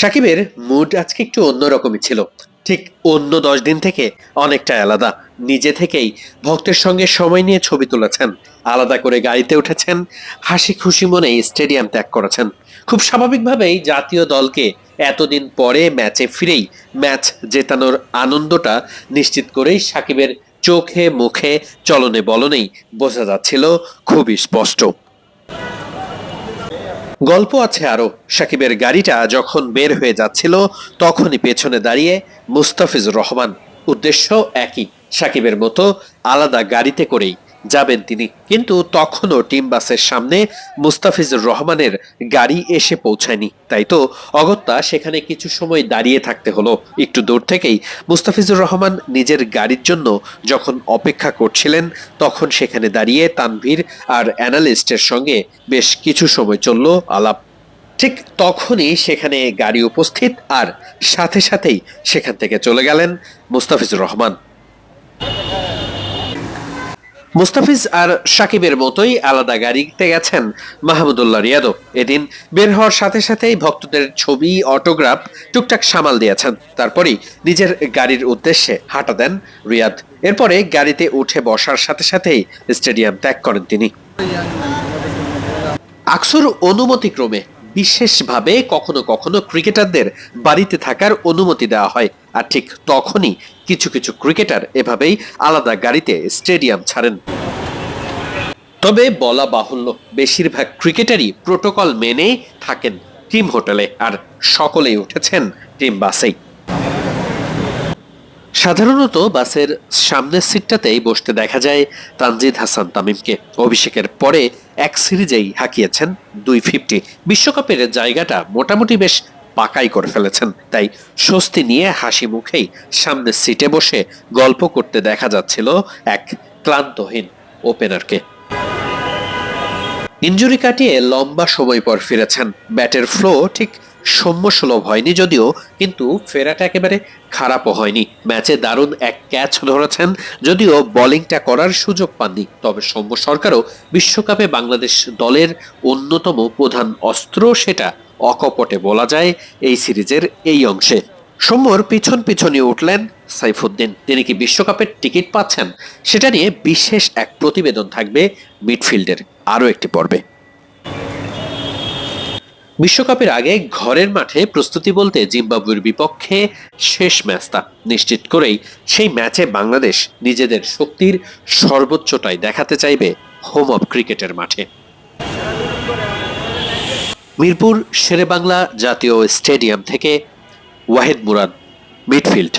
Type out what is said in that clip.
সাকিবের মুড আজকে একটু অন্যরকমই ছিল। ঠিক অন্য দশ দিন থেকে অনেকটা আলাদা। নিজে থেকেই ভক্তের সঙ্গে সময় নিয়ে ছবি তুলেছেন, আলাদা করে গাড়িতে উঠেছেন, হাসি খুশি মনেই স্টেডিয়াম ত্যাগ করেছেন। খুব স্বাভাবিকভাবেই জাতীয় দলকে এতদিন পরে ম্যাচে ফিরেই ম্যাচ জেতানোর আনন্দটা নিশ্চিত করেই সাকিবের চোখে, মুখে চলনে বলনেই বোঝা যাচ্ছিল, খুবই স্পষ্ট। গল্প আছে আরও সাকিবের গাড়িটা যখন বের হয়ে যাচ্ছিল, তখনই পেছনে দাঁড়িয়ে মুস্তাফিজুর রহমান। উদ্দেশ্য একই, সাকিবের মতো আলাদা গাড়িতে করেই। যাবেন তিনি। কিন্তু তখনও টিম বাসের সামনে মুস্তাফিজুর রহমানের গাড়ি এসে পৌঁছায়নি। তাই তো অগত্যা সেখানে কিছু সময় দাঁড়িয়ে থাকতে হলো। একটু দূর থেকেই মুস্তাফিজুর রহমান নিজের গাড়ির জন্য যখন অপেক্ষা করছিলেন, তখন সেখানে দাঁড়িয়ে তানভীর আর অ্যানালিস্টের সঙ্গে বেশ কিছু সময় চলল আলাপ। ঠিক তখনই সেখানে গাড়ি উপস্থিত আর সাথে সাথেই সেখান থেকে চলে গেলেন মুস্তাফিজুর রহমান। মুস্তাফিজ আর সাকিবের মতোই আলাদা গাড়িতে গেছেন মাহমুদুল্লাহ রিয়াদও। এদিন বের হওয়ার সাথে সাথেই ভক্তদের ছবি, অটোগ্রাফ টুকটাক সামাল দিয়েছেন। তারপরেই নিজের গাড়ির উদ্দেশ্যে হাঁটা দেন রিয়াদ। এরপরে গাড়িতে উঠে বসার সাথে সাথেই স্টেডিয়াম ত্যাগ করেন তিনি। আকসুর অনুমতিক্রমে বিশেষভাবে কখনো কখনো ক্রিকেটারদের বাড়িতে থাকার অনুমতি দেওয়া হয়। আর ঠিক তখনই কিছু কিছু ক্রিকেটার এভাবেই আলাদা গাড়িতে স্টেডিয়াম ছাড়েন। তবে বলা বাহুল্য, বেশিরভাগ ক্রিকেটারই প্রোটোকল মেনে থাকেন টিম হোটেলে, আর সকলেই উঠেছেন টিম বাসেই। সাধারণত বাসের সামনের সিটটাতেই বসতে দেখা যায় তানজিদ হাসান তামিমকে। অভিষেকের পরে এক সিরিজেই হাঁকিয়েছেন দুই ফিফটি। বিশ্বকাপের জায়গাটা মোটামুটি বেশ পাকাই করে ফেলেছেন। তাই স্বস্তি নিয়ে হাসি মুখেই সামনের সিটে বসে গল্প করতে দেখা যাচ্ছিল এক ক্লান্তহীন ওপেনারকে। ইঞ্জুরি কাটিয়ে লম্বা সময় পর ফিরেছেন। ব্যাটের ফ্লো ঠিক সৌম্য সুলভ হয়নি যদিও, কিন্তু ফেরাটা একেবারে খারাপও হয়নি। ম্যাচে দারুণ এক ক্যাচ ধরেছেন, যদিও বোলিংটা করার সুযোগ পাননি। তবে সৌম্য সরকারও বিশ্বকাপে বাংলাদেশ দলের অন্যতম প্রধান অস্ত্র সেটা অকপটে বলা যায় এই সিরিজের এই অংশে। সৌম্যর পিছন পিছনে উঠলেন সাইফুদ্দিন। তিনি কি বিশ্বকাপের টিকিট পাচ্ছেন? সেটা নিয়ে বিশেষ এক প্রতিবেদন থাকবে মিডফিল্ডের আরও একটি পর্বে। বিশ্বকাপের আগে ঘরের মাঠে প্রস্তুতি বলতে জিম্বাবুয়ের বিপক্ষে শেষ ম্যাচটা নিশ্চিত করেই সেই ম্যাচে বাংলাদেশ নিজেদের শক্তির সর্বোচ্চটাই দেখাতে চাইবে হোম অব ক্রিকেটের মাঠে। মিরপুর শেরেবাংলা জাতীয় স্টেডিয়াম থেকে ওয়াহেদ মুরাদ, মিডফিল্ড।